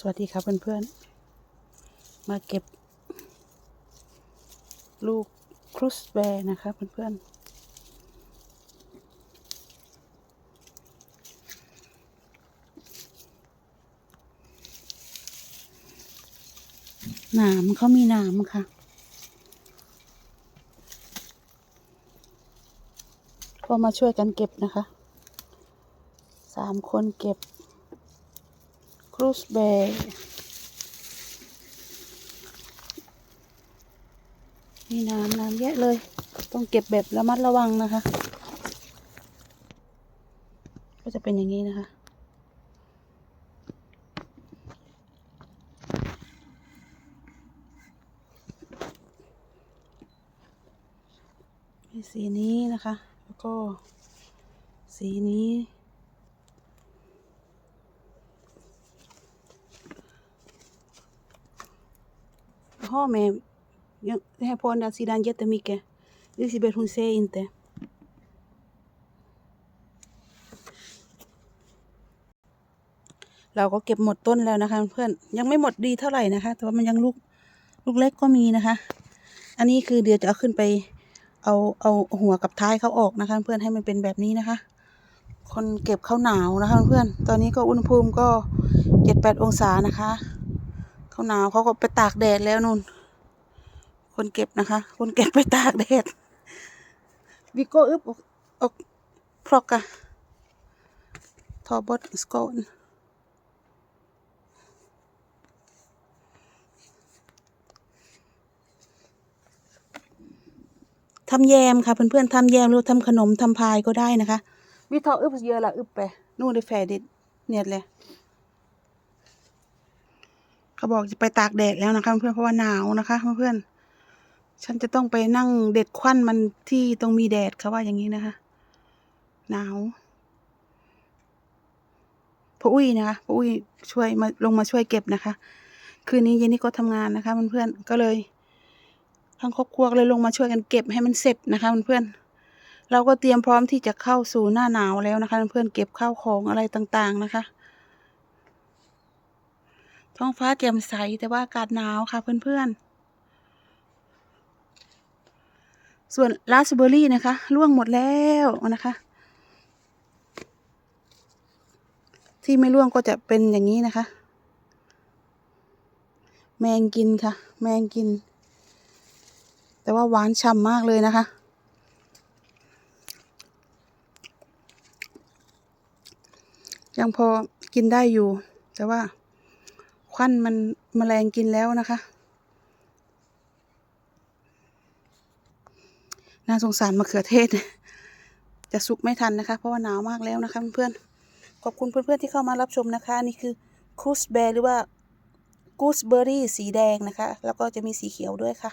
สวัสดีครับเพื่อนๆ มาเก็บ ลูกครุสแบร์นะคะเพื่อนๆหนามเขามีหนามค่ะ ก็มาช่วยกันเก็บนะคะ สามคนเก็บ ครูสเบย์มีน้ำน้ำเยอะเลย ต้องเก็บแบบระมัดระวังนะคะ ก็จะเป็นอย่างนี้นะคะมีสีนี้นะคะ แล้วก็สีนี้ ha med ja, det här på andra sidan jättemycket. Elisabeth hon ser inte. เราก็เก็บหมดต้นแล้วนะคะเพื่อนยังไม่หมดดีเท่าไหร่นะคะ แต่ว่ามันยังลูกลูกเล็กก็มีนะคะ อันนี้คือเดี๋ยวจะเอาขึ้นไป เอาเอาหัวกับท้ายเขาออกนะคะ เพื่อนให้มันเป็นแบบนี้นะคะ คนเก็บข้าวหนาวนะคะ เพื่อนตอนนี้ก็อุณหภูมิก็เจ็ดแปดองศานะคะ ข้าวหนาวเขาก็ไปตากแดดแล้วนู่น คนเก็บนะคะ คนเก็บไปตากแดดวิโก้อึบออกออกพรอกอะทอบดสกอนทำแยมค่ะเพื่อนๆทำแยมหรือทำขนมทำพายก็ได้นะคะ วิทออึบเยอะละอึบไป นู่นได้แฟดิดเนี่ยเลย เขาบอกจะไปตากแดดแล้วนะคะเพื่อนเพราะว่าหนาวนะคะเพื่อนฉันจะต้องไปนั่งเด็ดควันมันที่ตรงมีแดดเขาว่าอย่างนี้นะคะ หนาวพ่ออุ้ยนะคะพ่ออุ้ยช่วยมาลงมาช่วยเก็บนะคะ คืนนี้เย็นนี้ก็ทำงานนะคะเพื่อนๆก็เลยทั้งครอบครัวเลยลงมาช่วยกันเก็บให้มันเสร็จนะคะเพื่อนๆเราก็เตรียมพร้อมที่จะเข้าสู่หน้าหนาวแล้วนะคะ เพื่อนๆเก็บข้าวของอะไรต่างๆนะคะ ท้องฟ้าแจ่มใสแต่ว่าอากาศหนาวค่ะเพื่อนๆ ส่วนราสเบอร์รี่นะคะร่วงหมดแล้วนะคะ ที่ไม่ร่วงก็จะเป็นอย่างนี้นะคะ แมงกินค่ะ แมงกิน แต่ว่าหวานฉ่ำมากเลยนะคะยังพอกินได้อยู่ แต่ว่า ควันมันมแมลงกินแล้วนะคะ น่าสงสารมะเขือเทศ จะสุกไม่ทันนะคะ เพราะว่าหนาวมากแล้วนะคะเพื่อนๆ ขอบคุณเพื่อนๆที่เข้ามารับชมนะคะ นี่คือครูสเบร์หรือว่ากูสเบอร์รี่สีแดงนะคะ แล้วก็จะมีสีเขียวด้วยค่ะ